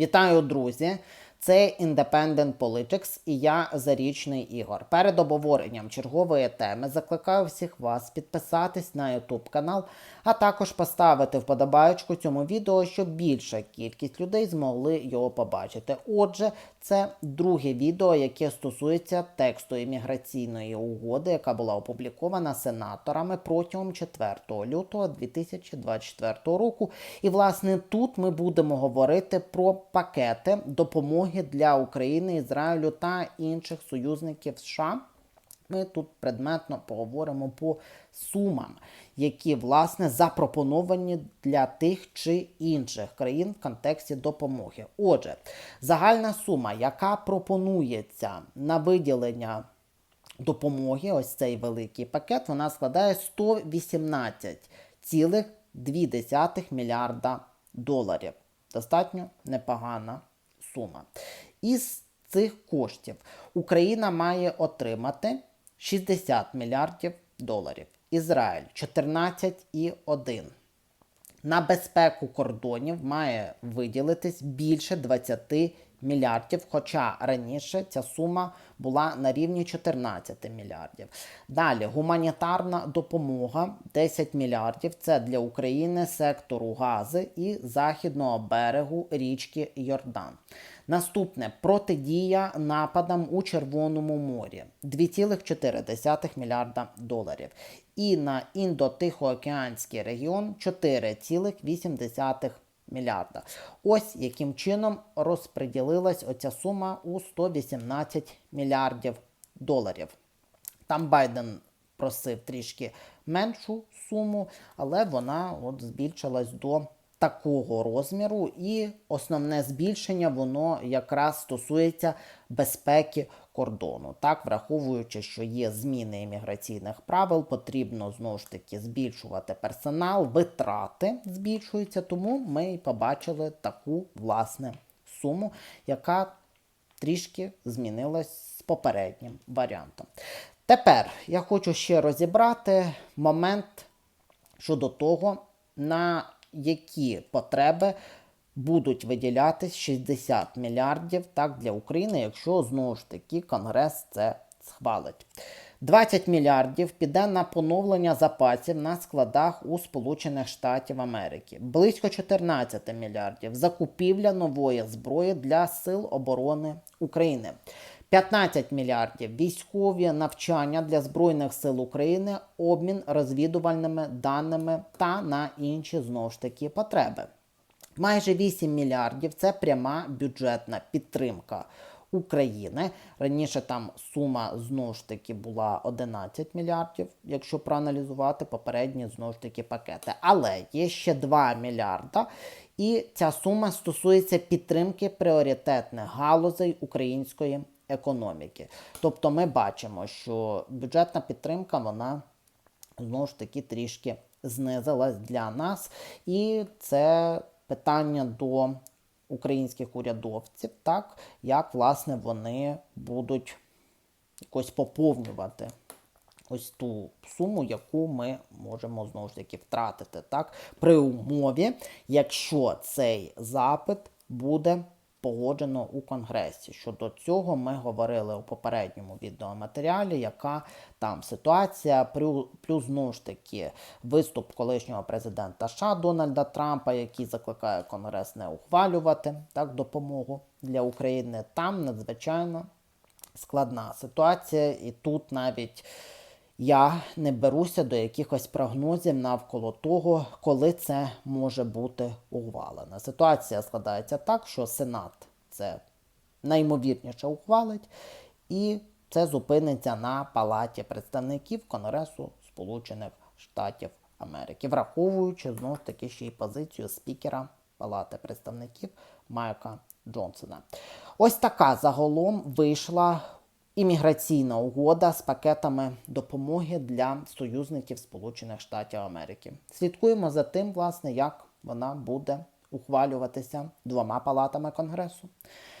Вітаю, друзі! Це Independent Politics і я Зарічний Ігор. Перед обговоренням чергової теми закликаю всіх вас підписатись на YouTube канал, а також поставити вподобайку цьому відео, щоб більша кількість людей змогли його побачити. Отже, це друге відео, яке стосується тексту імміграційної угоди, яка була опублікована сенаторами протягом 4 лютого 2024 року. І власне тут ми будемо говорити про пакети допомоги для України, Ізраїлю та інших союзників США. Ми тут предметно поговоримо по сумам, які власне запропоновані для тих чи інших країн в контексті допомоги. Отже, загальна сума, яка пропонується на виділення допомоги, ось цей великий пакет, вона складає 118,2 мільярда доларів. Достатньо непогана сума. Із цих коштів Україна має отримати 60 мільярдів доларів. Ізраїль 14,1. На безпеку кордонів має виділитись більше 20 мільярдів, хоча раніше ця сума була на рівні 14 мільярдів. Далі гуманітарна допомога 10 мільярдів. Це для України сектору Гази і західного берегу річки Йордан. Наступне протидія нападам у Червоному морі 2,4 мільярда доларів. І на індотихоокеанський регіон 4,8 мільярда. Ось яким чином розподілилась оця сума у 118 мільярдів доларів. Там Байден просив трішки меншу суму, але вона от збільшилась до такого розміру, і основне збільшення воно якраз стосується безпеки кордону. Так, враховуючи, що є зміни імміграційних правил, потрібно знову ж таки збільшувати персонал, витрати збільшуються, тому ми і побачили таку власне суму, яка трішки змінилась з попереднім варіантом. Тепер я хочу ще розібрати момент щодо того, на які потреби будуть виділятись 60 мільярдів так, для України, якщо знову ж таки Конгрес це схвалить. 20 мільярдів піде на поновлення запасів на складах у Сполучених Штатів Америки. Близько 14 мільярдів закупівля нової зброї для Сил оборони України. 15 мільярдів військові навчання для Збройних сил України, обмін розвідувальними даними та на інші знову ж таки потреби. Майже 8 мільярдів це пряма бюджетна підтримка України. Раніше там сума знову ж таки була 11 мільярдів, якщо проаналізувати попередні знову ж таки пакети. Але є ще 2 мільярда, і ця сума стосується підтримки пріоритетних галузей української економіки. Тобто ми бачимо, що бюджетна підтримка, вона знову ж таки трішки знизилась для нас. І це питання до українських урядовців, так, як власне вони будуть якось поповнювати. Ось ту суму, яку ми можемо знову ж таки втратити, так, при умові, якщо цей запит буде погоджено у Конгресі. Щодо цього ми говорили у попередньому відеоматеріалі, яка там ситуація, плюс знову ж таки виступ колишнього президента США Дональда Трампа, який закликає Конгрес не ухвалювати так, допомогу для України. Там надзвичайно складна ситуація, і тут навіть. Я не беруся до якихось прогнозів навколо того, коли це може бути ухвалено. Ситуація складається так, що Сенат це наймовірніше ухвалить, і це зупиниться на палаті представників Конгресу Сполучених Штатів Америки, враховуючи знову ж таки ще й позицію спікера Палати представників Майка Джонсона. Ось така загалом вийшла імміграційна угода з пакетами допомоги для союзників Сполучених Штатів Америки. Слідкуємо за тим, власне, як вона буде ухвалюватися двома палатами Конгресу.